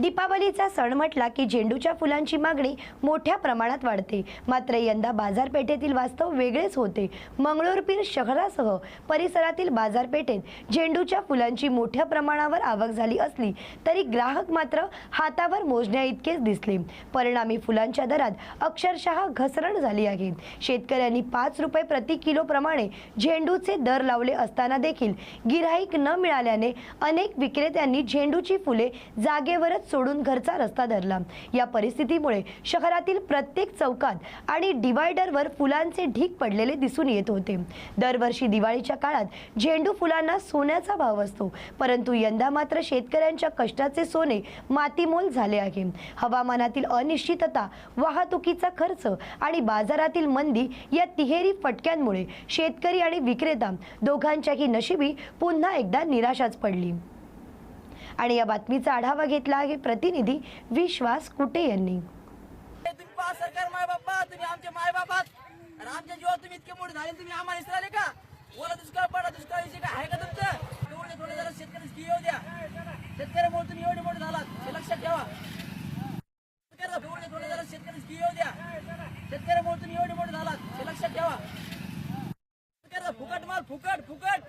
दीपावलीचा सण म्हटला की झेंडूच्या फुलांची मागणी मोठ्या प्रमाणात वाढते. मात्र यंदा बाजारपेठेतील वास्तव वेगळेच होते. मंगळूरपीर शहरासह परिसरातील बाजारपेठेत झेंडूच्या फुलांची मोठ्या प्रमाणावर आवक झाली असली तरी ग्राहक मात्र हातावर मोजण्या इतकेच दिसले. परिणामी फुलांच्या दरात अक्षरशः घसरण झाली आहे. शेतकऱ्यांनी पाच रुपये प्रति किलो प्रमाणे झेंडूचे दर लावले असताना देखील गिराईक न मिळाल्याने अनेक विक्रेत्यांनी झेंडूची फुले जागेवरच सोडून घरचा रस्ता धरला. या परिस्थितीमुळे शहरातील प्रत्येक चौकात आणि डिवायडरवर फुलांचे ढीक पडलेले दिसून येत होते. दरवर्षी दिवाळीच्या काळात झेंडू फुलांना सोन्याचा भाव असतो. परंतु यंदा मात्र शेतकऱ्यांच्या कष्टाचे सोने मातीमोल झाले आहे. हवामानातील अनिश्चितता वाहतुकीचा खर्च आणि बाजारातील मंदी या तिहेरी फटक्यांमुळे शेतकरी आणि विक्रेता दोघांच्याही नशिबी पुन्हा एकदा निराशाच पडली. आणि या बातमीचा आढावा घेतला आहे प्रतिनिधी विश्वास कुटे यांनी. हे तुम्ही पहा सरकार माय बाप्पा तुम्ही आमचे माय बापात आणि आमच्या जीवात तुम्ही इतके मोठे झाले तुम्ही आम्हाला विसराले का? ओला दुष्काळ पडा दुष्काळ विषय काय आहे का तुमचं? एवढे थोडे जरा शेतकरी स्की येऊ द्या. शेतकऱ्यामुळे तुम्ही एवढे मोठे झालात हे लक्षात ठेवा. शेतकऱ्याला एवढे थोडे जरा शेतकरी स्की येऊ द्या. शेतकऱ्यामुळे तुम्ही एवढे मोठे झालात हे लक्षात ठेवा. शेतकऱ्याला फुकट माल फुकट फुकट.